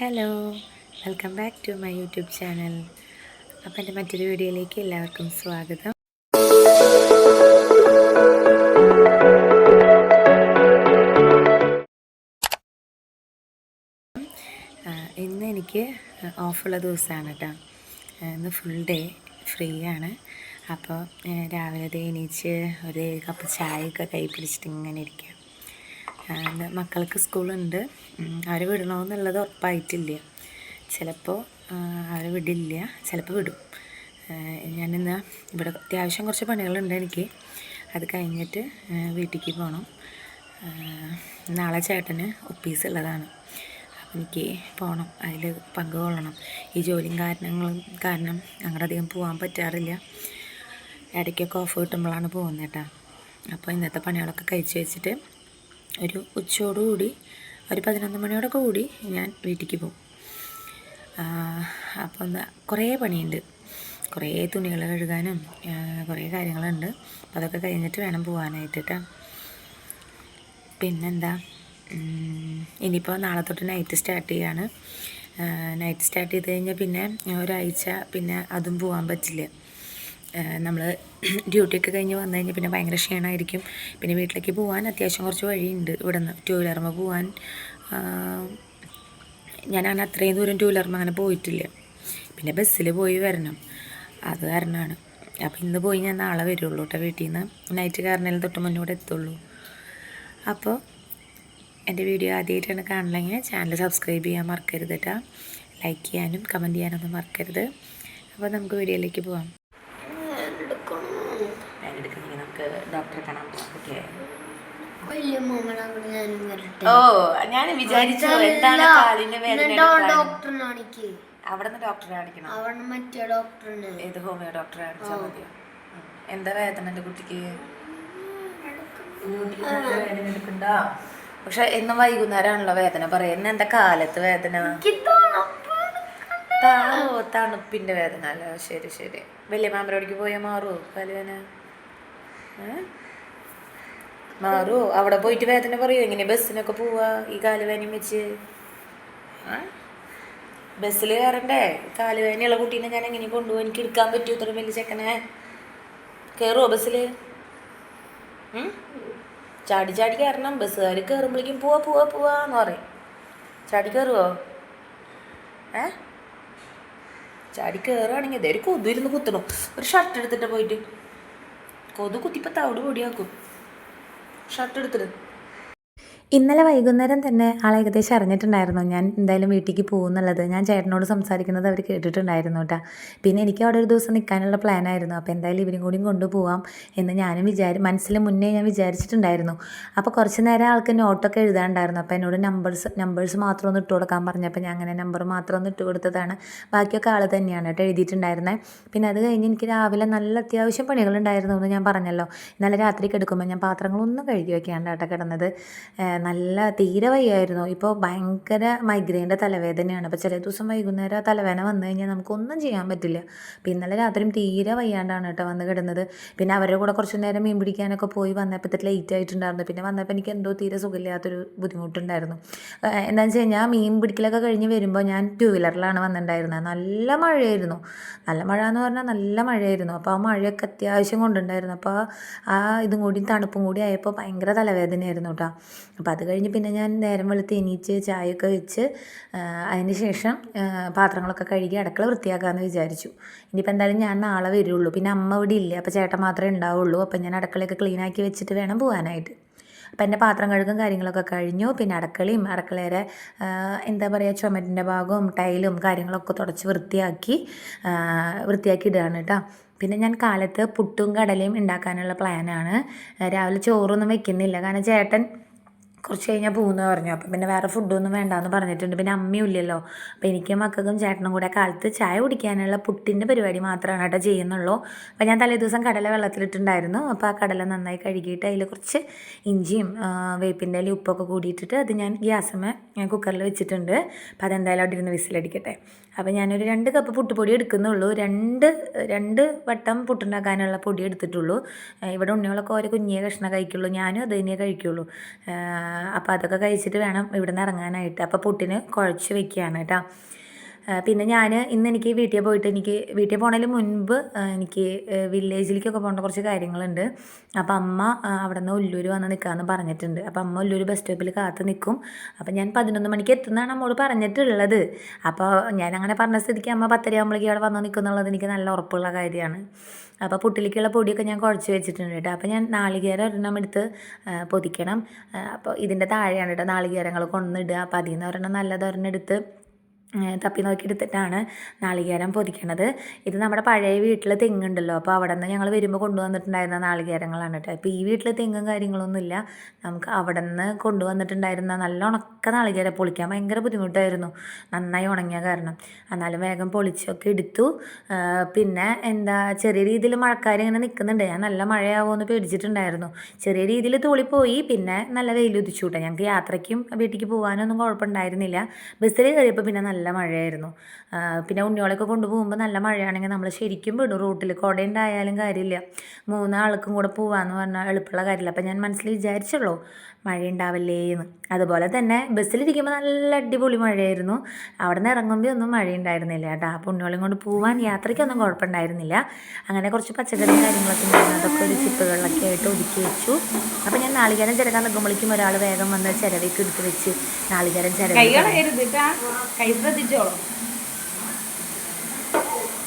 Hello welcome back to my YouTube channel. അപ്പോൾ എന്റെ മറ്റൊരു വീഡിയോയിലേക്ക് എല്ലാവർക്കും സ്വാഗതം. ഇന്ന് എനിക്ക് ഓഫുള്ള ദിവസമാണ് കേട്ടോ ഇന്ന് ഫുൾ ഡേ ഫ്രീ ആണ്. അപ്പോൾ രാവിലെ എണീച്ച് ഒരു കപ്പ് ചായയൊക്കെ കൈ പിടിച്ചിട്ട് ഇങ്ങനെ ഇന്ന് മക്കൾക്ക് സ്കൂളുണ്ട്. അവർ വിടണമെന്നുള്ളത് ഉറപ്പായിട്ടില്ല. ചിലപ്പോൾ അവർ വിടില്ല ചിലപ്പോൾ വിടും. ഞാനിന്ന് ഇവിടെ അത്യാവശ്യം കുറച്ച് പണികളുണ്ട് എനിക്ക്. അത് കഴിഞ്ഞിട്ട് വീട്ടിലേക്ക് പോകണം നാളെ ചേട്ടന് ഒപ്പീസ് ഉള്ളതാണ്. അപ്പം എനിക്ക് പോകണം അതിൽ പങ്കുകൊള്ളണം ഈ ജോലിയും കാരണങ്ങളും കാരണം അങ്ങോട്ട് അധികം പോകാൻ പറ്റാറില്ല. ഇടയ്ക്കൊക്കെ ഓഫ് കിട്ടുമ്പോഴാണ് പോകുന്നത് കേട്ടോ. അപ്പോൾ ഇന്നത്തെ പണികളൊക്കെ കഴിച്ച് വെച്ചിട്ട് ഒരു ഉച്ചയോടുകൂടി ഒരു പതിനൊന്ന് മണിയോടൊക്കെ കൂടി ഞാൻ വീട്ടിലേക്ക് പോകും. അപ്പോൾ എന്താ കുറേ പണിയുണ്ട്. കുറേ തുണികൾ കഴുകാനും കുറേ കാര്യങ്ങളുണ്ട്. അപ്പോൾ അതൊക്കെ കഴിഞ്ഞിട്ട് വേണം പോകാനായിട്ട് പിന്നെന്താ ഇനിയിപ്പോൾ നാളെ തൊട്ട് നൈറ്റ് സ്റ്റാർട്ട് ചെയ്യാണ്. നൈറ്റ് സ്റ്റാർട്ട് ചെയ്ത് കഴിഞ്ഞാൽ പിന്നെ ഒരാഴ്ച പിന്നെ അതും പോകാൻ പറ്റില്ല. നമ്മൾ ഡ്യൂട്ടിയൊക്കെ കഴിഞ്ഞ് വന്നു കഴിഞ്ഞാൽ പിന്നെ ഭയങ്കര ക്ഷീണമായിരിക്കും പിന്നെ വീട്ടിലേക്ക് പോകാൻ അത്യാവശ്യം കുറച്ച് വഴിയുണ്ട്. ഇവിടെ നിന്ന് ടൂ വീലർമ്മ പോകാൻ ഞാൻ അത്രയും ദൂരം ടൂ വീലർമ്മ അങ്ങനെ പോയിട്ടില്ല. പിന്നെ ബസ്സിൽ പോയി വരണം. അത് കാരണമാണ്. അപ്പോൾ ഇന്ന് പോയി ഞാൻ നാളെ വരുള്ളൂ കേട്ടോ വീട്ടിൽ നിന്ന് നൈറ്റ് കാരണേലും തൊട്ട് മുന്നോട്ട് എത്തുള്ളൂ. അപ്പോൾ എന്റെ വീഡിയോ ആദ്യമായിട്ടാണ് കാണണമെങ്കിൽ ചാനൽ സബ്സ്ക്രൈബ് ചെയ്യാൻ മറക്കരുത് കേട്ടോ ലൈക്ക് ചെയ്യാനും കമന്റ് ചെയ്യാനൊന്നും മറക്കരുത്. അപ്പോൾ നമുക്ക് വീഡിയോയിലേക്ക് പോവാം ഞാൻ എടുക്കണമെങ്കിൽ നമുക്ക് ഡോക്ടറെ കാണാം ഓക്കെ. വലിയ മോമളങ്ങോട് ഞാനും വരട്ടെ. ഓ ഞാൻ വിചാരിച്ചു എന്താണ് കാലിന്റെ വേദന ഡോക്ടറിനെ കാണിക്ക്. അവിടെ നിന്ന് ഡോക്ടറെ കാണിക്കണം? അവിടെ മറ്റേ ഡോക്ടറിന്. ഏത് ഹോമിയോ ഡോക്ടറെ കാണിച്ചാൽ മതിയോ? എന്താ വേദന എന്റെ കുട്ടിക്ക്? വേദന എടുക്കണ്ടോ? പക്ഷെ എന്നും വൈകുന്നേരമാണല്ലോ വേദന പറയുന്നത്. എന്താ കാലത്ത് വേദന? തണുപ്പിന്റെ വേദന അല്ലേ? ശരി ശരി. വലിയ മാമ്പരോടിക്ക് പോയാൽ മാറുമോ കാലുവേന മാറുമോ അവിടെ പോയിട്ട് വേദന പറയോ? എങ്ങനെ ബസ്സിനൊക്കെ പോവാ ഈ കാലുവേനയും വെച്ച്? ബസ്സിൽ കയറണ്ടേ? കാലുവേനയുള്ള കുട്ടീനെ ഞാൻ എങ്ങനെ കൊണ്ടുപോകും? എനിക്ക് എടുക്കാൻ പറ്റുമോ ഇത്ര വലിയ ചെക്കനെ. കയറുമോ ബസ്സിൽ ചാടി ചാടി കയറണം. ബസ്സുകാർ കയറുമ്പോഴേക്കും പോവാ പോവാ പോവാ എന്ന് പറയും. ചാടി കയറുമോ ഏ? ചാടി കയറുകയാണെങ്കിൽ ഇതേ ഒരു കൊതു ഇരുന്ന് കുത്തണം. ഒരു ഷർട്ട് എടുത്തിട്ട് പോയിട്ട്. കൊതു കുത്തിപ്പോൾ തവിട് പൊടിയാക്കും. ഷർട്ട് എടുത്തിട്ട് ഇന്നലെ വൈകുന്നേരം തന്നെ ആൾ ഏകദേശം അറിഞ്ഞിട്ടുണ്ടായിരുന്നു ഞാൻ എന്തായാലും വീട്ടിലേക്ക് പോകുന്നുള്ളത്. ഞാൻ ചേട്ടനോട് സംസാരിക്കുന്നത് അവർ കേട്ടിട്ടുണ്ടായിരുന്നു കേട്ടോ പിന്നെ എനിക്ക് അവിടെ ഒരു ദിവസം നിൽക്കാനുള്ള പ്ലാൻ ആയിരുന്നു. അപ്പോൾ എന്തായാലും ഇവരും കൂടിയും കൊണ്ടുപോകാം എന്ന് ഞാനും വിചാരി മനസ്സിൽ മുന്നേ ഞാൻ വിചാരിച്ചിട്ടുണ്ടായിരുന്നു. അപ്പോൾ കുറച്ച് നേരം ആൾക്ക് നോട്ടൊക്കെ എഴുതാനുണ്ടായിരുന്നു. അപ്പോൾ എന്നോട് നമ്പേഴ്സ് നമ്പേഴ്സ് മാത്രം ഒന്ന് ഇട്ട് കൊടുക്കാൻ പറഞ്ഞപ്പോൾ ഞാൻ അങ്ങനെ നമ്പർ മാത്രം ഒന്ന് ഇട്ട് കൊടുത്തതാണ്. ബാക്കിയൊക്കെ ആൾ തന്നെയാണ് കേട്ടോ എഴുതിയിട്ടുണ്ടായിരുന്നത് പിന്നെ അത് കഴിഞ്ഞ് എനിക്ക് രാവിലെ നല്ല അത്യാവശ്യം പണികളുണ്ടായിരുന്നു എന്ന് ഞാൻ പറഞ്ഞല്ലോ. ഇന്നലെ രാത്രിക്ക് എടുക്കുമ്പോൾ ഞാൻ പാത്രങ്ങളൊന്നും കഴുകി വയ്ക്കാണ്ട് കേട്ടോ കിടന്നത് നല്ല തീരെ വയ്യായിരുന്നു. ഇപ്പോൾ ഭയങ്കര മൈഗ്രെയിന്റെ തലവേദനയാണ്. അപ്പോൾ ചില ദിവസം വൈകുന്നേരം തലവേദന വന്നു കഴിഞ്ഞാൽ നമുക്കൊന്നും ചെയ്യാൻ പറ്റില്ല. അപ്പോൾ ഇന്നലെ രാത്രിയും തീരെ വയ്യാണ്ടാണ് കേട്ടോ വന്ന് കിടന്നത്. പിന്നെ അവരുടെ കൂടെ കുറച്ച് നേരം മീൻ പിടിക്കാനൊക്കെ പോയി വന്നപ്പോഴത്തേക്ക് ലേറ്റ് ആയിട്ടുണ്ടായിരുന്നു. പിന്നെ വന്നപ്പോൾ എനിക്ക് എന്തോ തീരെ സുഖമില്ലാത്തൊരു ബുദ്ധിമുട്ടുണ്ടായിരുന്നു. എന്താണെന്ന് വെച്ച് കഴിഞ്ഞാൽ മീൻ പിടിക്കലൊക്കെ കഴിഞ്ഞ് വരുമ്പോൾ ഞാൻ ടൂ വീലറിലാണ് വന്നിട്ടുണ്ടായിരുന്നത് നല്ല മഴയായിരുന്നു. നല്ല മഴ എന്ന് പറഞ്ഞാൽ നല്ല മഴയായിരുന്നു. അപ്പോൾ ആ മഴയൊക്കെ അത്യാവശ്യം കൊണ്ടുണ്ടായിരുന്നു. അപ്പോൾ ആ ഇതും കൂടി തണുപ്പും കൂടി ആയപ്പോൾ ഭയങ്കര തലവേദനയായിരുന്നു കേട്ടോ. അപ്പോൾ അത് കഴിഞ്ഞ് പിന്നെ ഞാൻ നേരം വെളുത്ത് എണീച്ച് ചായയൊക്കെ വെച്ച് അതിന് ശേഷം പാത്രങ്ങളൊക്കെ കഴുകി അടുക്കള വൃത്തിയാക്കാമെന്ന് വിചാരിച്ചു. ഇനിയിപ്പോൾ എന്തായാലും ഞാൻ നാളെ വരുള്ളൂ. പിന്നെ അമ്മ ഇവിടെ ഇല്ല? അപ്പോൾ ചേട്ടൻ മാത്രമേ ഉണ്ടാവുള്ളൂ. അപ്പോൾ ഞാൻ അടുക്കളയൊക്കെ ക്ലീൻ ആക്കി വെച്ചിട്ട് വേണം പോകാനായിട്ട് അപ്പം എന്റെ പാത്രം കഴുകും കാര്യങ്ങളൊക്കെ കഴിഞ്ഞു. പിന്നെ അടുക്കളയും അടുക്കളയുടെ എന്താ പറയുക ചുമരിന്റെ ഭാഗവും ടൈലും കാര്യങ്ങളൊക്കെ തുടച്ച് വൃത്തിയാക്കി വൃത്തിയാക്കി ഇടുകയാണ് കേട്ടോ. പിന്നെ ഞാൻ കാലത്ത് പുട്ടും കടലയും ഉണ്ടാക്കാനുള്ള പ്ലാനാണ് രാവിലെ ചോറൊന്നും വെക്കുന്നില്ല. കാരണം ചേട്ടൻ കുറച്ച് കഴിഞ്ഞാൽ പോകുമെന്ന് പറഞ്ഞു. അപ്പം പിന്നെ വേറെ ഫുഡൊന്നും വേണ്ടാന്ന് പറഞ്ഞിട്ടുണ്ട്. പിന്നെ അമ്മയും ഇല്ലല്ലോ. അപ്പം എനിക്കും മക്കൾക്കും ചേട്ടനും കൂടെ കാലത്ത് ചായ കുടിക്കാനുള്ള പുട്ടിന്റെ പരിപാടി മാത്രമാണ് കേട്ടോ ചെയ്യുന്നുള്ളൂ. അപ്പം ഞാൻ തലേ ദിവസം കടല വെള്ളത്തിലിട്ടുണ്ടായിരുന്നു. അപ്പോൾ ആ കടല നന്നായി കഴുകിയിട്ട് അതിൽ കുറച്ച് ഇഞ്ചിയും വേപ്പിന്റെ ഇലയും ഉപ്പൊക്കെ കൂടിയിട്ടിട്ട് അത് ഞാൻ ഗ്യാസമ്മ കുക്കറിൽ വെച്ചിട്ടുണ്ട്. അപ്പം അതെന്തായാലും അവിടെ ഇരുന്ന് വിസിലടിക്കട്ടെ. അപ്പം ഞാനൊരു രണ്ട് കപ്പ് പുട്ടുപൊടി എടുക്കുന്നുള്ളൂ. രണ്ട് രണ്ട് വട്ടം പുട്ടുണ്ടാക്കാനുള്ള പൊടി എടുത്തിട്ടുള്ളൂ. ഇവിടെ ഉണ്ണികളൊക്കെ ഓരോ കുഞ്ഞിയെ കഷ്ണം കഴിക്കുള്ളൂ. ഞാനും അത് തന്നെയേ കഴിക്കുള്ളൂ. അപ്പോൾ അതൊക്കെ കഴിച്ചിട്ട് വേണം ഇവിടെ നിന്ന് ഇറങ്ങാനായിട്ട്. അപ്പോൾ പുട്ടിന് കുഴച്ച് വെക്കുകയാണ് കേട്ടോ. പിന്നെ ഞാൻ ഇന്ന് എനിക്ക് വീട്ടിൽ പോയിട്ട് എനിക്ക് വീട്ടിൽ പോണതിന് മുൻപ് എനിക്ക് വില്ലേജിലേക്കൊക്കെ പോകേണ്ട കുറച്ച് കാര്യങ്ങളുണ്ട്. അപ്പോൾ അമ്മ അവിടെ നിന്ന് ഉല്ലൂർ വന്ന് നിൽക്കാമെന്ന് പറഞ്ഞിട്ടുണ്ട്. അപ്പോൾ അമ്മ ഉല്ലൂർ ബസ് സ്റ്റോപ്പിൽ കാത്ത് നിൽക്കും അപ്പോൾ ഞാൻ പതിനൊന്ന് മണിക്ക് എത്തുന്നതാണ് അമ്മോട് പറഞ്ഞിട്ടുള്ളത്. അപ്പോൾ ഞാൻ അങ്ങനെ പറഞ്ഞ സ്ഥിതിക്ക് അമ്മ പത്തര ആകുമ്പോഴേക്കും അവിടെ വന്ന് നിൽക്കുന്നുള്ളത് എനിക്ക് നല്ല ഉറപ്പുള്ള കാര്യമാണ്. അപ്പോൾ പുട്ടിലേക്കുള്ള പൊടിയൊക്കെ ഞാൻ കുഴച്ച് വെച്ചിട്ടുണ്ട് കേട്ടോ. അപ്പോൾ ഞാൻ നാളികേരം ഒരെണ്ണം എടുത്ത് പൊതിക്കണം. അപ്പോൾ ഇതിന്റെ താഴെയാണ് കേട്ടോ നാളികേരങ്ങൾ കൊണ്ടിടുക അപ്പോൾ അതിൽ നിന്ന് ഒരെണ്ണം നല്ലതൊരെണ്ണം എടുത്ത് തപ്പി നോക്കിയെടുത്തിട്ടാണ് നാളികേരം പൊതിക്കണത്. ഇത് നമ്മുടെ പഴയ വീട്ടിൽ തെങ്ങുണ്ടല്ലോ അപ്പോൾ അവിടെ നിന്ന് ഞങ്ങൾ വരുമ്പോൾ കൊണ്ടുവന്നിട്ടുണ്ടായിരുന്ന നാളികേരങ്ങളാണ് കേട്ടോ. ഇപ്പോൾ ഈ വീട്ടിൽ തെങ്ങും കാര്യങ്ങളൊന്നുമില്ല നമുക്ക് അവിടെ നിന്ന് കൊണ്ടുവന്നിട്ടുണ്ടായിരുന്ന നല്ല ഉണക്ക നാളികേരം പൊളിക്കാൻ ഭയങ്കര ബുദ്ധിമുട്ടായിരുന്നു. നന്നായി ഉണങ്ങിയ കാരണം. എന്നാലും വേഗം പൊളിച്ചൊക്കെ എടുത്തു. പിന്നെ എന്താ ചെറിയ രീതിയിൽ മഴക്കാർ ഇങ്ങനെ നിൽക്കുന്നുണ്ട് ഞാൻ നല്ല മഴയാവുമെന്ന് പേടിച്ചിട്ടുണ്ടായിരുന്നു. ചെറിയ രീതിയിൽ തോളിപ്പോയി. പിന്നെ നല്ല വെയിൽ ഉദിച്ചു കേട്ടോ. ഞങ്ങൾക്ക് യാത്രയ്ക്കും വീട്ടിലേക്ക് പോകാനൊന്നും കുഴപ്പമുണ്ടായിരുന്നില്ല. ബസ്സിൽ കയറിയപ്പോൾ പിന്നെ നല്ല മഴയായിരുന്നു. ആ, പിന്നെ ഉണ്ണിയോളൊക്കെ കൊണ്ടുപോകുമ്പോൾ നല്ല മഴയാണെങ്കിൽ നമ്മൾ ശരിക്കും വിടും. റൂട്ടിൽ കുട ഉണ്ടായാലും കാര്യമില്ല. മൂന്നാൾക്കും കൂടെ പോകാമെന്ന് പറഞ്ഞാൽ എളുപ്പമുള്ള കാര്യമില്ല. അപ്പം ഞാൻ മനസ്സിൽ വിചാരിച്ചുള്ളൂ മഴ എന്ന് അതുപോലെ തന്നെ ബസ്സിലിരിക്കുമ്പോൾ നല്ല അടിപൊളി മഴയായിരുന്നു. അവിടെ നിന്ന് ഇറങ്ങുമ്പോൾ ഒന്നും മഴ ഉണ്ടായിരുന്നില്ല കേട്ടോ. ആ പുണ്യോളം കൊണ്ട് പോകാൻ യാത്രയ്ക്കൊന്നും കുഴപ്പമുണ്ടായിരുന്നില്ല. അങ്ങനെ കുറച്ച് പച്ചക്കറി കാര്യങ്ങളൊക്കെ ഉണ്ടായിരുന്നു. അതൊക്കെ ഒരു ചിപ്പുകളിലൊക്കെ ആയിട്ട് ഒതുക്കി വെച്ചു. അപ്പോൾ ഞാൻ നാളികേരം ചിരകാൻ നിൽക്കുമ്പോഴേക്കും ഒരാൾ വേഗം വന്ന് ചിരവേക്ക് എടുത്ത് വെച്ച് നാളികേരം ചിരവി കൈ ശ്രദ്ധിച്ചോളൂ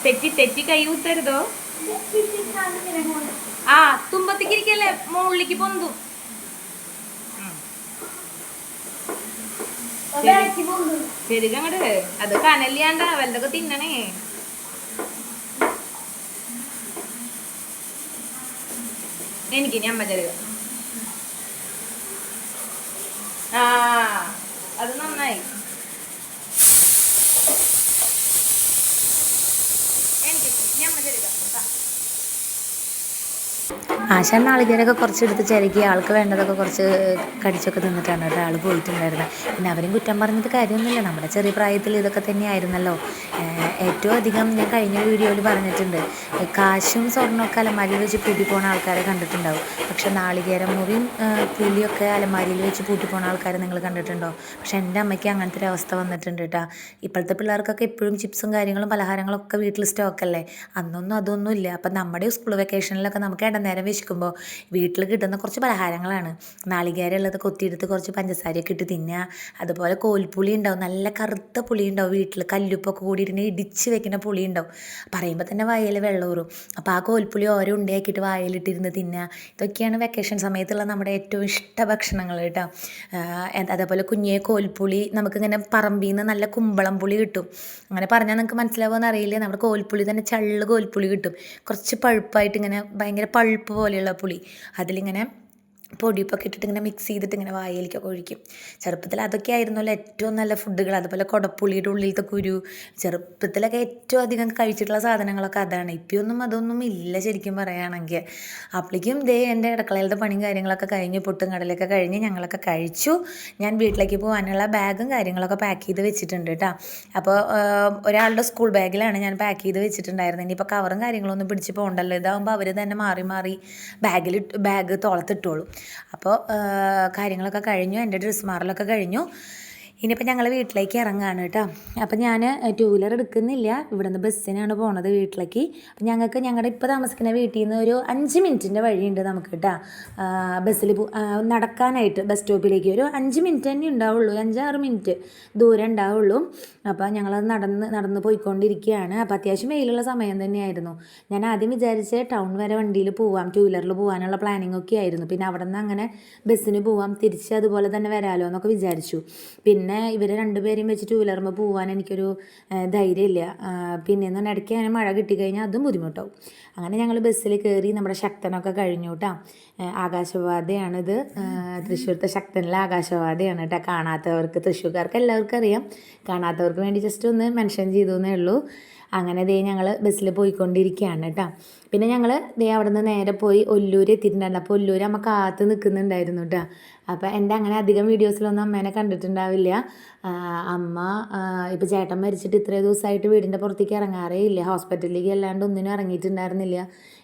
തെറ്റി തെറ്റി കൈ കുത്തരുതോ? ആ തുമ്പത്തേക്കിരിക്കല്ലേ? മുകളിലേക്ക് പൊന്തും. ശരിക്കും അങ്ങോട്ട് അത് കനലിയാണ്ട വല്ലതൊക്കെ തിന്നണേ. എനിക്ക് ഞാൻ മറ്റേ ആ അത് നന്നായി. എനിക്ക് ഞാൻ മറ്റേ ആശാൻ കുറച്ച് എടുത്ത് ചിരകി ആൾക്ക് വേണ്ടതൊക്കെ കുറച്ച് കടിച്ചൊക്കെ തിന്നിട്ടാണ് ആൾ പോയിട്ടുണ്ടായിരുന്നത് പിന്നെ അവരും കുറ്റം പറഞ്ഞത് കാര്യമൊന്നുമില്ല. നമ്മുടെ ചെറിയ പ്രായത്തിൽ ഇതൊക്കെ തന്നെയായിരുന്നല്ലോ. ഏറ്റവും അധികം ഞാൻ കഴിഞ്ഞ വീഡിയോയിൽ പറഞ്ഞിട്ടുണ്ട്. കാശും സ്വർണമൊക്കെ അലമാരിയിൽ വെച്ച് പൂട്ടി പോണ ആൾക്കാരെ കണ്ടിട്ടുണ്ടാവും. പക്ഷെ നാളികേരം മുറിയും പുലിയൊക്കെ അലമാരിയിൽ വെച്ച് പൂട്ടി പോണ ആൾക്കാരെ നിങ്ങൾ കണ്ടിട്ടുണ്ടോ? പക്ഷെ എന്റെ അമ്മയ്ക്ക് അങ്ങനത്തെ ഒരു അവസ്ഥ വന്നിട്ടുണ്ട് കേട്ടോ. ഇപ്പോഴത്തെ പിള്ളേർക്കൊക്കെ എപ്പോഴും ചിപ്സും കാര്യങ്ങളും പലഹാരങ്ങളൊക്കെ വീട്ടിൽ സ്റ്റോക്കല്ലേ? അന്നൊന്നും അതൊന്നും ഇല്ല അപ്പം നമ്മുടെ സ്കൂൾ വെക്കേഷനിലൊക്കെ നമുക്ക് ഇടനേരം വിശക്കുമ്പോൾ വീട്ടിൽ കിട്ടുന്ന കുറച്ച് പലഹാരങ്ങളാണ്. നാളികേരം ഉള്ളത് കൊത്തിയെടുത്ത് കുറച്ച് പഞ്ചസാരയൊക്കെ ഇട്ട് തിന്നുക അതുപോലെ കോൽപ്പുളി ഉണ്ടാവും. നല്ല കറുത്ത പുളി ഉണ്ടാവും വീട്ടിൽ കല്ലുപ്പൊക്കെ കൂടി ഇരുന്ന് ഇടിച്ച് വെക്കുന്ന പുളി ഉണ്ടാവും. പറയുമ്പോൾ തന്നെ വായയിൽ വെള്ളമൂറും അപ്പോൾ ആ കോൽപ്പുളി ഓരോ ഉണ്ടയാക്കിയിട്ട് വായലിട്ടിരുന്ന് തിന്നുക ഇതൊക്കെയാണ് വെക്കേഷൻ സമയത്തുള്ള നമ്മുടെ ഏറ്റവും ഇഷ്ട ഭക്ഷണങ്ങൾ കേട്ടോ. അതേപോലെ കുഞ്ഞേ കോൽപ്പുളി നമുക്കിങ്ങനെ പറമ്പിൽ നിന്ന് നല്ല കുമ്പളം പുളി കിട്ടും. അങ്ങനെ പറഞ്ഞാൽ നിങ്ങൾക്ക് മനസ്സിലാവുമെന്ന് അറിയില്ല നമ്മുടെ കോൽപ്പുളി തന്നെ ചള്ള് കോൽപ്പുളി കിട്ടും. കുറച്ച് പഴുപ്പായിട്ട് ഇങ്ങനെ ഭയങ്കര പഴുപ്പ് പോലെയുള്ള പുളി. അതിലിങ്ങനെ പൊടിയൊക്കെ ഇട്ടിട്ട് ഇങ്ങനെ മിക്സ് ചെയ്തിട്ട് ഇങ്ങനെ വായയിലേക്കൊക്കെ ഒഴിക്കും. ചെറുപ്പത്തിൽ അതൊക്കെ ആയിരുന്നല്ലോ ഏറ്റവും നല്ല ഫുഡുകൾ അതുപോലെ കുടപ്പുളിയുടെ ഉള്ളിലത്തെ കുരു. ചെറുപ്പത്തിലൊക്കെ ഏറ്റവും അധികം കഴിച്ചിട്ടുള്ള സാധനങ്ങളൊക്കെ അതാണ്. ഇപ്പൊന്നും അതൊന്നും ഇല്ല ശരിക്കും പറയുകയാണെങ്കിൽ അപ്പോഴേക്കും ദേ എന്റെ അടുക്കളയിലത്തെ പണിയും കാര്യങ്ങളൊക്കെ കഴിഞ്ഞ് പൊട്ടും കടലൊക്കെ കഴിഞ്ഞ് ഞങ്ങളൊക്കെ കഴിച്ചു. ഞാൻ വീട്ടിലേക്ക് പോകാനുള്ള ബാഗും കാര്യങ്ങളൊക്കെ പാക്ക് ചെയ്ത് വെച്ചിട്ടുണ്ട് കേട്ടോ അപ്പോൾ ഒരാളുടെ സ്കൂൾ ബാഗിലാണ് ഞാൻ പാക്ക് ചെയ്ത് വെച്ചിട്ടുണ്ടായിരുന്നത്. ഇനിയിപ്പോൾ കവറും കാര്യങ്ങളൊന്നും പിടിച്ച് പോകണ്ടല്ലോ ഇതാകുമ്പോൾ അവർ തന്നെ മാറി മാറി ബാഗിൽ ബാഗ് തോളത്തിട്ടോളും. അപ്പോൾ കാര്യങ്ങളൊക്കെ കഴിഞ്ഞു. എന്റെ ഡ്രസ്സ് മാറലൊക്കെ കഴിഞ്ഞു. ഇനിയിപ്പോൾ ഞങ്ങൾ വീട്ടിലേക്ക് ഇറങ്ങാണ് കേട്ടോ. അപ്പോൾ ഞാൻ ടൂ വീലർ എടുക്കുന്നില്ല. ഇവിടെ നിന്ന് ബസ്സിനാണ് പോണത് വീട്ടിലേക്ക്. അപ്പം ഞങ്ങൾക്ക് ഞങ്ങളുടെ ഇപ്പോൾ താമസിക്കുന്ന വീട്ടിൽ നിന്ന് ഒരു അഞ്ച് മിനിറ്റിന്റെ വഴിയുണ്ട് നമുക്ക് കേട്ടോ. ബസ്സിൽ നടക്കാനായിട്ട് ബസ് സ്റ്റോപ്പിലേക്ക് ഒരു അഞ്ച് മിനിറ്റ് തന്നെ ഉണ്ടാവുള്ളൂ. അഞ്ചാറ് മിനിറ്റ് ദൂരം ഉണ്ടാവുള്ളൂ. അപ്പോൾ ഞങ്ങളത് നടന്ന് നടന്ന് പോയിക്കൊണ്ടിരിക്കുകയാണ്. അപ്പോൾ അത്യാവശ്യം വെയിലുള്ള സമയം തന്നെയായിരുന്നു. ഞാൻ ആദ്യം വിചാരിച്ച് ടൗൺ വരെ വണ്ടിയിൽ പോവാം ടൂ വീലറിൽ പോകാനുള്ള പ്ലാനിങ് ഒക്കെ ആയിരുന്നു. പിന്നെ അവിടെ നിന്ന് അങ്ങനെ ബസ്സിന് പോവാം തിരിച്ച് അതുപോലെ തന്നെ വരാമല്ലോ എന്നൊക്കെ വിചാരിച്ചു. പിന്നെ ഇവരെ രണ്ടുപേരെയും വെച്ച് ടൂ വീലറുമ്പോൾ പോകാൻ എനിക്കൊരു ധൈര്യമില്ല. പിന്നെ എന്ന് പറഞ്ഞാൽ ഇടയ്ക്ക് അങ്ങനെ മഴ കിട്ടിക്കഴിഞ്ഞാൽ അതും ബുദ്ധിമുട്ടാവും. അങ്ങനെ ഞങ്ങൾ ബസ്സിൽ കയറി നമ്മുടെ ശക്തനൊക്കെ കഴിഞ്ഞു കേട്ടോ ആകാശവാദയാണിത്. തൃശ്ശൂർത്തെ ശക്തനിലെ ആകാശവാദയാണ് കേട്ടോ കാണാത്തവർക്ക് തൃശ്ശൂർക്കാർക്ക് എല്ലാവർക്കും അറിയാം. കാണാത്തവർക്ക് വേണ്ടി ജസ്റ്റ് ഒന്ന് മെൻഷൻ ചെയ്തു എന്നേ ഉള്ളൂ. അങ്ങനെ ദേ ഞങ്ങൾ ബസ്സിൽ പോയിക്കൊണ്ടിരിക്കുകയാണ് കേട്ടോ പിന്നെ ഞങ്ങൾ ദേ അവിടെ നിന്ന് നേരെ പോയി ഒല്ലൂർ എത്തിയിട്ടുണ്ടായിരുന്നു അപ്പോൾ ഒല്ലൂർ അമ്മ കാത്ത് നിൽക്കുന്നുണ്ടായിരുന്നു കേട്ടോ അപ്പോൾ എന്റെ അങ്ങനെ അധികം വീഡിയോസിലൊന്നും അമ്മേനെ കണ്ടിട്ടുണ്ടാവില്ല. അമ്മ ഇപ്പോൾ ചേട്ടൻ മരിച്ചിട്ട് ഇത്രയും ദിവസമായിട്ട് വീടിന്റെ പുറത്തേക്ക് ഇറങ്ങാറേ ഇല്ല. ഹോസ്പിറ്റലിലേക്ക് അല്ലാണ്ട് ഒന്നിനും ഇറങ്ങിയിട്ടുണ്ടായിരുന്നില്ല.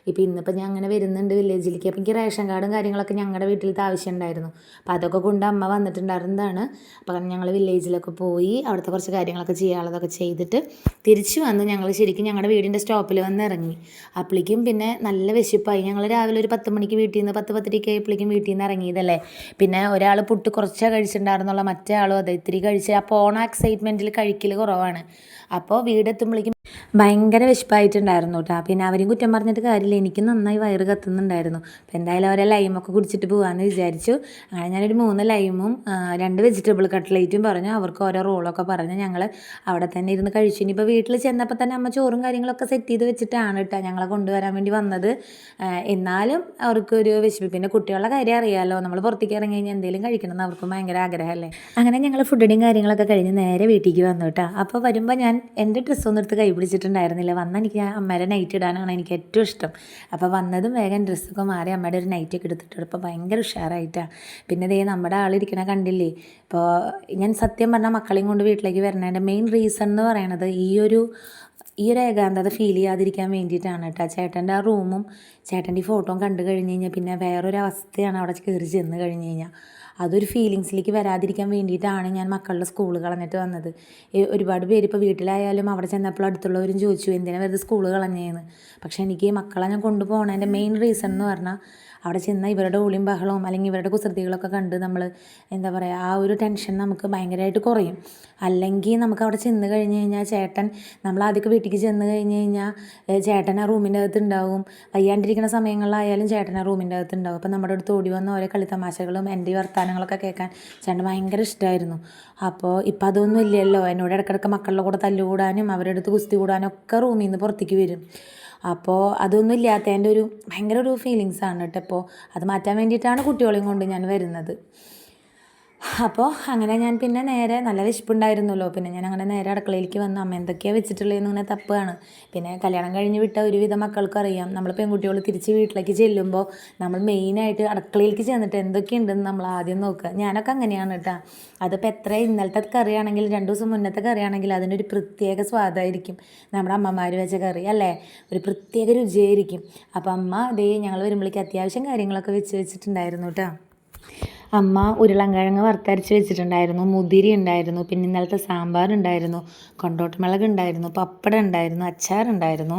ഇപ്പോൾ ഇന്നിപ്പോൾ ഞാൻ അങ്ങനെ വരുന്നുണ്ട് വില്ലേജിലേക്ക്. അപ്പോൾ എനിക്ക് റേഷൻ കാർഡും കാര്യങ്ങളൊക്കെ ഞങ്ങളുടെ വീട്ടിലത്തെ ആവശ്യം ഉണ്ടായിരുന്നു അപ്പോൾ അതൊക്കെ കൊണ്ട് അമ്മ വന്നിട്ടുണ്ടായിരുന്നതാണ്. അപ്പോൾ ഞങ്ങൾ വില്ലേജിലൊക്കെ പോയി അവിടുത്തെ കുറച്ച് കാര്യങ്ങളൊക്കെ ചെയ്യാനുള്ളതൊക്കെ ചെയ്തിട്ട് തിരിച്ചു വന്ന് ഞങ്ങൾ ശരിക്കും ഞങ്ങളുടെ വീടിന്റെ സ്റ്റോപ്പിൽ വന്ന് ഇറങ്ങി. അപ്പോഴേക്കും പിന്നെ നല്ല വിശപ്പായി. ഞങ്ങൾ രാവിലെ ഒരു പത്ത് മണിക്ക് വീട്ടിൽ നിന്ന് പത്ത് പത്തരയ്ക്ക് ആയപ്പോഴേക്കും വീട്ടിൽ നിന്ന് ഇറങ്ങിയതല്ലേ പിന്നെ ഒരാൾ പുട്ട് കുറച്ചേ കഴിച്ചിട്ടുണ്ടായിരുന്നുള്ള മറ്റേ ആളും അതെ ഇത്തിരി കഴിച്ച്. ആ പോണ എക്സൈറ്റ്മെന്റിൽ കഴിക്കൽ കുറവാണ്. അപ്പോൾ വീടെത്തുമ്പോഴേക്കും ഭയങ്കര വിശപ്പായിട്ടുണ്ടായിരുന്നു കേട്ടോ. പിന്നെ അവരെയും കുറ്റം പറഞ്ഞിട്ട് കാര്യമില്ല. എനിക്ക് നന്നായി വയറ് കത്തുന്നുണ്ടായിരുന്നു. അപ്പം എന്തായാലും അവരെ ലൈമൊക്കെ കുടിച്ചിട്ട് പോകാമെന്ന് വിചാരിച്ചു. അങ്ങനെ ഞാനൊരു മൂന്ന് ലൈമും രണ്ട് വെജിറ്റബിൾ കട്ട്ലേറ്റും പറഞ്ഞു. അവർക്ക് ഓരോ റോളൊക്കെ പറഞ്ഞ്. ഞങ്ങൾ അവിടെ തന്നെ ഇരുന്ന് കഴിച്ചു. ഇനിയിപ്പോൾ വീട്ടിൽ ചെന്നപ്പോൾ തന്നെ അമ്മ ചോറും കാര്യങ്ങളൊക്കെ സെറ്റ് ചെയ്ത് വെച്ചിട്ടാണ് കേട്ടോ ഞങ്ങളെ കൊണ്ടുവരാൻ വേണ്ടി വന്നത്. എന്നാലും അവർക്കൊരു വിശപ്പ്. പിന്നെ കുട്ടികളുടെ കാര്യം അറിയാമല്ലോ നമ്മൾ പുറത്തേക്ക് ഇറങ്ങി കഴിഞ്ഞാൽ എന്തെങ്കിലും കഴിക്കണം എന്ന് അവർക്കും ഭയങ്കര ആഗ്രഹമല്ലേ. അങ്ങനെ ഞങ്ങൾ ഫുഡിന്റെയും കാര്യങ്ങളൊക്കെ കഴിഞ്ഞ് നേരെ വീട്ടിലേക്ക് വന്നു കേട്ടോ. അപ്പോൾ വരുമ്പോൾ ഞാൻ എന്റെ ഡ്രസ്സൊന്നും എടുത്ത് പിടിച്ചിട്ടുണ്ടായിരുന്നില്ല വന്ന എനിക്ക് അമ്മയുടെ നൈറ്റ് ഇടാനാണ് എനിക്ക് ഏറ്റവും ഇഷ്ടം. അപ്പോൾ വന്നതും വേഗം ഡ്രസ്സൊക്കെ മാറി അമ്മയുടെ ഒരു നൈറ്റൊക്കെ എടുത്തിട്ട് ഇപ്പോൾ ഭയങ്കര ഉഷാറായിട്ടാണ് പിന്നെ ദേ നമ്മുടെ ആളിരിക്കണ കണ്ടില്ലേ? ഇപ്പോൾ ഞാൻ സത്യം പറഞ്ഞാൽ മക്കളെയും കൊണ്ട് വീട്ടിലേക്ക് വരുന്നതിന്റെ മെയിൻ റീസൺ എന്ന് പറയണത് ഈ ഒരു ഈ ഒരു ഏകാന്തത ഫീൽ ചെയ്യാതിരിക്കാൻ വേണ്ടിയിട്ടാണ് കേട്ടോ. ചേട്ടന്റെ ആ റൂമും ചേട്ടന്റെ ഈ ഫോട്ടോയും കണ്ടു കഴിഞ്ഞ് കഴിഞ്ഞാൽ പിന്നെ വേറൊരു അവസ്ഥയാണ് അവിടെ കയറി ചെന്ന് കഴിഞ്ഞ് കഴിഞ്ഞാൽ അതൊരു ഫീലിങ്സിലേക്ക് വരാതിരിക്കാൻ വേണ്ടിയിട്ടാണ് ഞാൻ മക്കളുടെ സ്കൂൾ കളഞ്ഞിട്ട് വന്നത്. ഒരുപാട് പേര് ഇപ്പോൾ വീട്ടിലായാലും അവിടെ ചെന്നപ്പോൾ അടുത്തുള്ളവരും ചോദിച്ചു എന്തിനാണ് വെറുതെ സ്കൂൾ കളഞ്ഞേന്ന്? പക്ഷേ എനിക്ക് മക്കളെ ഞാൻ കൊണ്ടുപോകണതിന്റെ മെയിൻ റീസൺ എന്ന് പറഞ്ഞാൽ അവിടെ ചെന്നാൽ ഇവരുടെ ഒളിയും ബഹളവും അല്ലെങ്കിൽ ഇവരുടെ കുസൃതികളൊക്കെ കണ്ട് നമ്മൾ എന്താ പറയുക ആ ഒരു ടെൻഷൻ നമുക്ക് ഭയങ്കരമായിട്ട് കുറയും. അല്ലെങ്കിൽ നമുക്ക് അവിടെ ചെന്ന് കഴിഞ്ഞ് കഴിഞ്ഞാൽ ചേട്ടൻ നമ്മൾ ആദ്യമൊക്കെ വീട്ടിലേക്ക് ചെന്ന് കഴിഞ്ഞ് കഴിഞ്ഞാൽ ചേട്ടൻ ആ റൂമിന്റെ അകത്ത് ഉണ്ടാവും. വയ്യാണ്ടിരിക്കുന്ന സമയങ്ങളിലായാലും ചേട്ടൻ ആ റൂമിന്റെ അകത്ത് ഉണ്ടാവും. അപ്പോൾ നമ്മുടെ അടുത്ത് ഓടി വന്ന ഓരോ കളിത്തമാശകളും എന്റെ വർത്തമാനങ്ങളൊക്കെ കേൾക്കാൻ ചേട്ടൻ ഭയങ്കര ഇഷ്ടമായിരുന്നു അപ്പോൾ ഇപ്പം അതൊന്നും ഇല്ലല്ലോ. എന്നോട് ഇടയ്ക്കിടയ്ക്ക് മക്കളുടെ കൂടെ തല്ലുകൂടാനും അവരുടെ അടുത്ത് കുസ്തി കൂടാനും ഒക്കെ റൂമിൽ നിന്ന് പുറത്തേക്ക് വരും. അപ്പോൾ അതൊന്നും ഇല്ലാത്തതിന്റെ ഒരു ഭയങ്കര ഒരു ഫീലിങ്സ് ആണ് കേട്ടോ അപ്പോൾ അത് മാറ്റാൻ വേണ്ടിയിട്ടാണ് കുട്ടികളെയും കൊണ്ട് ഞാൻ വരുന്നത്. അപ്പോൾ അങ്ങനെ ഞാൻ പിന്നെ നേരെ നല്ല വിശപ്പുണ്ടായിരുന്നല്ലോ. പിന്നെ ഞാൻ അങ്ങനെ നേരെ അടുക്കളയിലേക്ക് വന്നു. അമ്മ എന്തൊക്കെയാണ് വെച്ചിട്ടുള്ളതെന്ന് ഇങ്ങനെ തപ്പാണ് പിന്നെ കല്യാണം കഴിഞ്ഞ് വിട്ട ഒരുവിധ മക്കൾക്കും അറിയാം. നമ്മൾ പെൺകുട്ടികൾ തിരിച്ച് വീട്ടിലേക്ക് ചെല്ലുമ്പോൾ നമ്മൾ മെയിനായിട്ട് അടുക്കളയിലേക്ക് ചെന്നിട്ട് എന്തൊക്കെയുണ്ടെന്ന് നമ്മൾ ആദ്യം നോക്കുക. ഞാനൊക്കെ അങ്ങനെയാണ് കേട്ടോ അതിപ്പോൾ എത്ര ഇന്നലത്തെ കറിയാണെങ്കിൽ രണ്ട് ദിവസം മുന്നത്തെ കറിയാണെങ്കിൽ അതിന്റെ ഒരു പ്രത്യേക സ്വാദായിരിക്കും. നമ്മുടെ അമ്മമാർ വെച്ച കറി അല്ലേ? ഒരു പ്രത്യേക രുചിയായിരിക്കും. അപ്പോൾ അമ്മ ദേ ഞങ്ങൾ വരുമ്പോഴേക്ക് അത്യാവശ്യം കാര്യങ്ങളൊക്കെ വെച്ച് വെച്ചിട്ടുണ്ടായിരുന്നു കേട്ടോ അമ്മ ഉരുളൻകിഴങ്ങ് വറുത്തരച്ച് വെച്ചിട്ടുണ്ടായിരുന്നു മുതിരി ഉണ്ടായിരുന്നു പിന്നെ ഇന്നലത്തെ സാമ്പാർ ഉണ്ടായിരുന്നു കൊണ്ടോട്ടമുളക് ഉണ്ടായിരുന്നു പപ്പടം ഉണ്ടായിരുന്നു അച്ചാറുണ്ടായിരുന്നു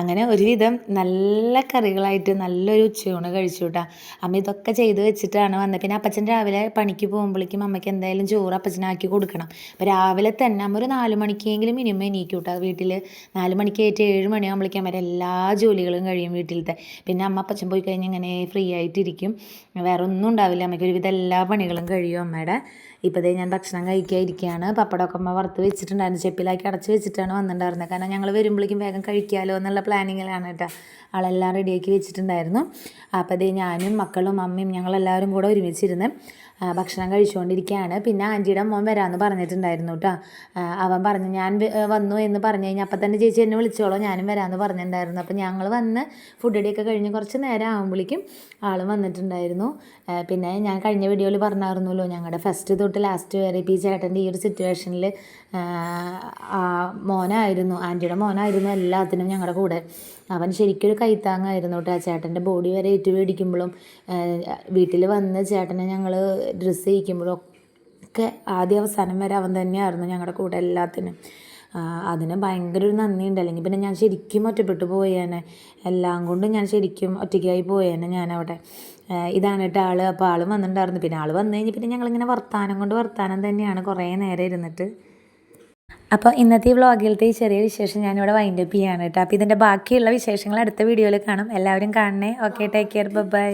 അങ്ങനെ ഒരുവിധം നല്ല കറികളായിട്ട് നല്ലൊരു ഉച്ചയൂണ് കഴിച്ചു കേട്ടോ അമ്മ ഇതൊക്കെ ചെയ്ത് വെച്ചിട്ടാണ് വന്നത്. പിന്നെ അപ്പച്ചൻ രാവിലെ പണിക്ക് പോകുമ്പോഴേക്കും അമ്മയ്ക്ക് എന്തായാലും ചോറ് അപ്പച്ചനാക്കി കൊടുക്കണം. അപ്പോൾ രാവിലെ തന്നെ അമ്മ ഒരു നാല് മണിക്കെങ്കിലും മിനിമം എണീക്കും കേട്ടോ വീട്ടിൽ നാല് മണിക്ക് ഏറ്റ് ഏഴ് മണിയാകുമ്പോഴേക്കും അമ്മ എല്ലാ ജോലികളും കഴിയും വീട്ടിലത്തെ. പിന്നെ അമ്മ അപ്പച്ചൻ പോയി കഴിഞ്ഞ് ഇങ്ങനെ ഫ്രീ ആയിട്ടിരിക്കും. വേറെ ഒന്നും ഉണ്ടാവില്ല അമ്മയ്ക്ക് എല്ലാ പണികളും കഴിയും അമ്മയുടെ. ഇപ്പോൾ ദേ ഞാൻ ഭക്ഷണം കഴിക്കാതിരിക്കുകയാണ് പപ്പടമൊക്കെ വറുത്ത് വെച്ചിട്ടുണ്ടായിരുന്നു. ചെപ്പിലാക്കി അടച്ച് വെച്ചിട്ടാണ് വന്നിട്ടുണ്ടായിരുന്നത് കാരണം ഞങ്ങൾ വരുമ്പോഴേക്കും വേഗം കഴിക്കാമല്ലോ എന്നുള്ള പ്ലാനിങ്ങിലാണ് കേട്ടോ. ആളെല്ലാം റെഡിയാക്കി വെച്ചിട്ടുണ്ടായിരുന്നു. അപ്പോൾ ഇതേ ഞാനും മക്കളും അമ്മയും ഞങ്ങളെല്ലാവരും കൂടെ ഒരുമിച്ചിരുന്ന് ഭക്ഷണം കഴിച്ചുകൊണ്ടിരിക്കുകയാണ് പിന്നെ ആന്റിയുടെ മോൻ വരാമെന്ന് പറഞ്ഞിട്ടുണ്ടായിരുന്നു കേട്ടോ. അവൻ പറഞ്ഞു ഞാൻ വന്നു എന്ന് പറഞ്ഞു കഴിഞ്ഞാൽ അപ്പം തന്നെ ചേച്ചി എന്നെ വിളിച്ചോളൂ. ഞാനും വരാമെന്ന് പറഞ്ഞിട്ടുണ്ടായിരുന്നു. അപ്പോൾ ഞങ്ങൾ വന്ന് ഫുഡ് അടിയൊക്കെ കഴിഞ്ഞ് കുറച്ച് നേരം ആകുമ്പോഴേക്കും ആൾ വന്നിട്ടുണ്ടായിരുന്നു. പിന്നെ ഞാൻ കഴിഞ്ഞ വീഡിയോയിൽ പറഞ്ഞായിരുന്നല്ലോ ഞങ്ങളുടെ ഫസ്റ്റ് തൊട്ട് ലാസ്റ്റ് വരെ പി ചേട്ടന്റെ ഈ ഒരു സിറ്റുവേഷനിൽ മോനായിരുന്നു ആന്റിയുടെ മോനായിരുന്നു എല്ലാത്തിനും ഞങ്ങളുടെ കൂടെ. അവൻ ശരിക്കൊരു കൈത്താങ്ങായിരുന്നു കേട്ടോ ആ ചേട്ടന്റെ ബോഡി വരെ ഏറ്റു മേടിക്കുമ്പോഴും വീട്ടിൽ വന്ന് ചേട്ടനെ ഞങ്ങൾ ഡ്രസ്സ് ചെയ്യിക്കുമ്പോഴും ഒക്കെ ആദ്യ അവസാനം വരെ അവൻ തന്നെയായിരുന്നു ഞങ്ങളുടെ കൂടെ എല്ലാത്തിനും. അതിന് ഭയങ്കര ഒരു നന്ദിയുണ്ട്. അല്ലെങ്കിൽ പിന്നെ ഞാൻ ശരിക്കും ഒറ്റപ്പെട്ടു പോയേനെ. എല്ലാം കൊണ്ടും ഞാൻ ശരിക്കും ഒറ്റയ്ക്കായി പോയേനെ ഞാനവിടെ. ഇതാണ് കേട്ടോ ആൾ അപ്പോൾ ആളും വന്നിട്ടുണ്ടായിരുന്നു. പിന്നെ ആൾ വന്നു കഴിഞ്ഞ് പിന്നെ ഞങ്ങളിങ്ങനെ വർത്താനം കൊണ്ട് വർത്താനം തന്നെയാണ് കുറേ നേരം ഇരുന്നിട്ട്. അപ്പോൾ ഇന്നത്തെ ഈ വ്ളോഗിലത്തെ ഈ ചെറിയ വിശേഷം ഞാനിവിടെ വൈൻഡ് അപ്പ് ചെയ്യാണ് കേട്ടോ. അപ്പോൾ ഇതിന്റെ ബാക്കിയുള്ള വിശേഷങ്ങൾ അടുത്ത വീഡിയോയിൽ കാണും. എല്ലാവരും കാണണേ. Okay take care bye